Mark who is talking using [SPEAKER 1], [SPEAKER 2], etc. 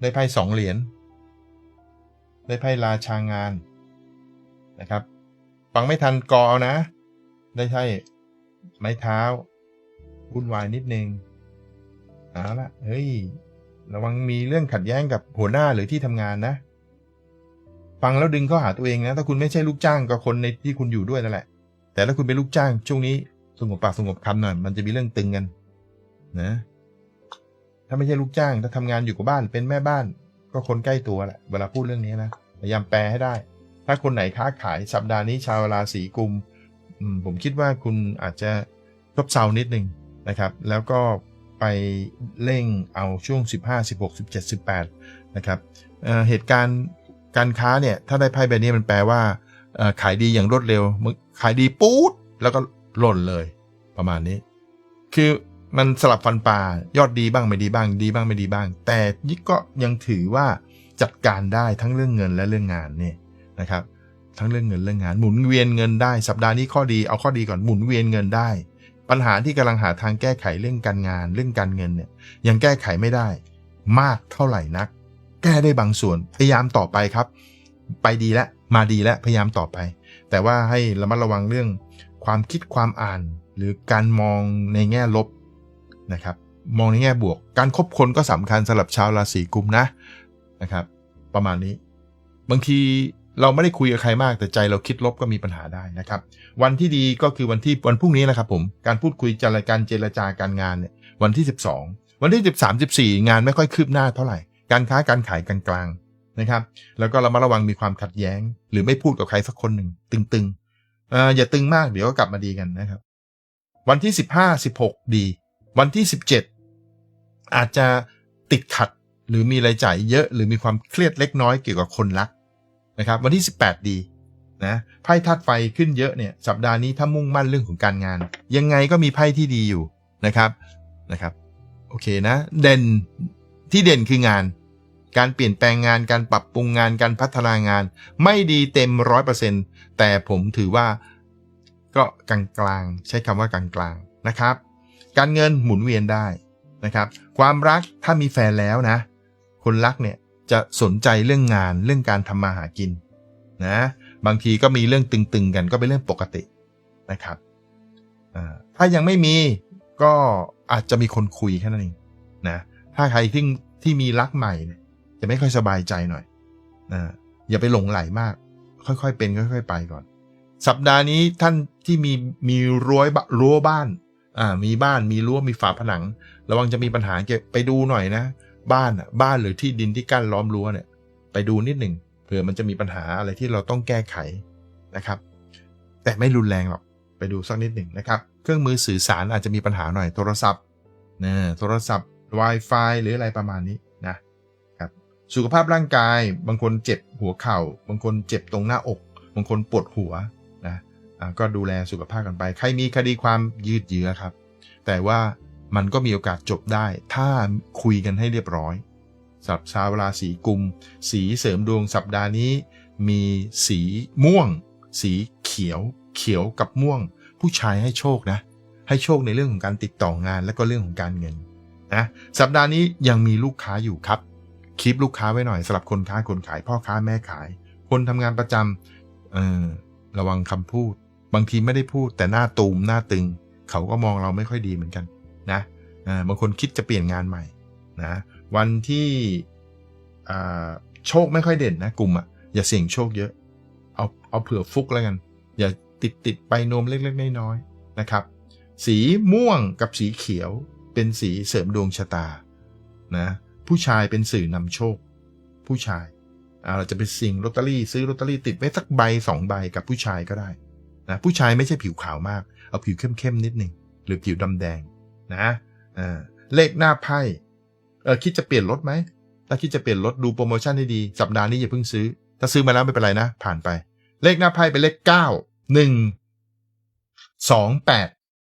[SPEAKER 1] ได้ไพ่สองเหรียญได้ไพ่ราชางานนะครับฟังไม่ทันกอเอานะ ได้ไพ่ไม้เท้าวุ่นวายนิดนึงเอาละเฮ้ย ระวังมีเรื่องขัดแย้งกับหัวหน้าหรือที่ทำงานนะฟังแล้วดึงเข้าหาตัวเองนะ ถ้าคุณไม่ใช่ลูกจ้างก็คนในที่คุณอยู่ด้วยนั่นแหละ แต่ถ้าคุณเป็นลูกจ้างช่วงนี้สงบปากสงบคำหน่อยมันจะมีเรื่องตึงกัน นะ ถ้าไม่ใช่ลูกจ้าง ถ้าทำงานอยู่กับบ้านเป็นแม่บ้าน ก็คนใกล้ตัวแหละเวลาพูดเรื่องนี้นะพยายามแปลให้ได้ ถ้าคนไหนค้าขายสัปดาห์นี้ชาวราศีกุมผมคิดว่าคุณอาจจะซบเซานิดนึงนะครับ แล้วก็ไปเร่งเอาช่วง 15 16 17 18นะครับเเหตุการณ์การค้าเนี่ย ถ้าได้ไพ่ใบนี้มันแปลว่าขายดีอย่างรวดเร็วขายดีปู๊ดแล้วก็หล่นเลยประมาณนี้ คือ มันสลับฟันปลายอดดีบ้างไม่ดีบ้าง ดีบ้างไม่ดีบ้าง แต่ยิ่ก็ยังถือว่าจัดการได้ทั้งเรื่องเงินและเรื่องงานเนี่ยนะครับ ทั้งเรื่องเงินเรื่องงานหมุนเวียนเงินได้สัปดาห์นี้ข้อดีเอาข้อดีก่อนหมุนเวียนเงินได้ ปัญหาที่กำลังหาทางแก้ไขเรื่องการงาน เรื่องการเงินเนี่ยยังแก้ไขไม่ได้ มากเท่าไหร่นัก แก้ได้บางส่วนพยายามต่อไปครับ ไปดีแล้วมาดีแล้วพยายามต่อไป แต่ว่าให้ระมัดระวังเรื่องความคิดความอ่าน หรือการมองในแง่ลบ นะครับมองในแง่บวก การคบคนก็สำคัญสำหรับชาวราศีกุมนะนะครับ ประมาณนี้ บางทีเราไม่ได้คุยกับใครมากแต่ใจเราคิดลบก็มีปัญหาได้นะครับ วันที่ดีก็คือวันที่วันพรุ่งนี้นะครับผมการพูดคุยจารการเจรจาการงานเนี่ยวันที่ 12 วันที่ 13 14 งานไม่ค่อยคืบหน้าเท่าไหร่ การค้าการขายกลางๆนะครับ แล้วก็เรามาระวังมีความขัดแย้ง หรือไม่พูดกับใครสักคนหนึ่งตึงๆเอ่ออย่าตึงมากเดี๋ยวก็กลับมาดีกันนะครับ วันที่ 15 16 ดี วันที่ 17 อาจจะติดขัดหรือมีรายจ่ายเยอะ หรือมีความเครียดเล็กน้อยเกี่ยวกับคนรักนะครับ วันที่ 18 ดีนะไพ่ธาตุไฟขึ้นเยอะเนี่ยสัปดาห์นี้ถ้ามุ่งมั่นเรื่องของการงาน ยังไงก็มีไพ่ที่ดีอยู่นะครับนะครับโอเคนะเด่นที่เด่นคืองาน การเปลี่ยนแปลงงานการปรับปรุงงานการพัฒนางาน ไม่ดีเต็มร้อยเปอร์เซ็นแต่ผมถือว่าก็กลางๆใช้คำว่ากลางๆนะครับ การเงินหมุนเวียนได้นะครับ ความรักถ้ามีแฟนแล้วนะ คนรักเนี่ยจะสนใจเรื่องงานเรื่องการทำมาหากินนะบางทีก็มีเรื่องตึงๆกันก็เป็นเรื่องปกตินะครับถ้ายังไม่มีก็อาจจะมีคนคุยแค่นั้นเองนะถ้าใครที่ที่มีรักใหม่เนี่ยจะไม่ค่อยสบายใจหน่อยนะอย่าไปหลงไหลมาก ค่อยๆเป็นค่อย ๆ ไปก่อน สัปดาห์นี้ท่านที่มีมีรั้วรั้วบ้าน อ่ามีบ้านมีรั้วมีฝาผนัง ระวังจะมีปัญหาเก็บไปดูหน่อยนะ บ้านอะบ้านหรือที่ดินที่กั้นล้อมรั้วเนี่ย ไปดูนิดหนึ่งเผื่อมันจะมีปัญหาอะไรที่เราต้องแก้ไขนะครับ แต่ไม่รุนแรงหรอกไปดูสักนิดหนึ่งนะครับ เครื่องมือสื่อสารอาจจะมีปัญหาหน่อยโทรศัพท์นะโทรศัพท์ Wi-Fi หรืออะไรประมาณนี้นะครับสุขภาพร่างกาย บางคนเจ็บหัวเข่า บางคนเจ็บตรงหน้าอก บางคนปวดหัว ก็ดูแลสุขภาพกันไป ใครมีคดีความยืดเยื้อครับ แต่ว่ามันก็มีโอกาสจบได้ ถ้าคุยกันให้เรียบร้อยสำหรับชาวราศีกุม สีเสริมดวงสัปดาห์นี้ มีสีม่วง สีเขียว เขียวกับม่วง ผู้ชายให้โชคนะ ให้โชคในเรื่องของการติดต่องานและก็เรื่องของการเงินนะสัปดาห์นี้ยังมีลูกค้าอยู่ครับคีปลูกค้าไว้หน่อยสำหรับคนค้าคนขายพ่อค้าแม่ขาย คนทำงานประจำเออระวังคำพูด บางทีไม่ได้พูดแต่หน้าตูมหน้าตึง เขาก็มองเราไม่ค่อยดีเหมือนกันนะบางคนคิดจะเปลี่ยนงานใหม่นะวันที่โชคไม่ค่อยเด่นนะกลุ่มอะอย่าเสี่ยงโชคเยอะเอาเอาเผื่อฟุกแล้วกัน อย่าติดติดไปนมเล็กๆน้อยๆนะครับ สีม่วงกับสีเขียวเป็นสีเสริมดวงชะตานะผู้ชายเป็นสื่อนำโชค ผู้ชายเราจะไปสิ่งลอตเตอรี่ซื้อลอตเตอรี่ติดไว้สักใบสองใบกับผู้ชายก็ได้ นะผู้ชายไม่ใช่ผิวขาวมาก เอาผิวเข้มๆนิดหนึ่งหรือผิวดำแดงนะเลขหน้าไพ่เออคิดจะเปลี่ยนรถไหมถ้าคิดจะเปลี่ยนรถดูโปรโมชั่นให้ดีสัปดาห์นี้อย่าเพิ่งซื้อ ถ้าซื้อมาแล้วไม่เป็นไรนะ ผ่านไป เลขหน้าไพ่เป็นเลขเก้าหนึ่งสองแปด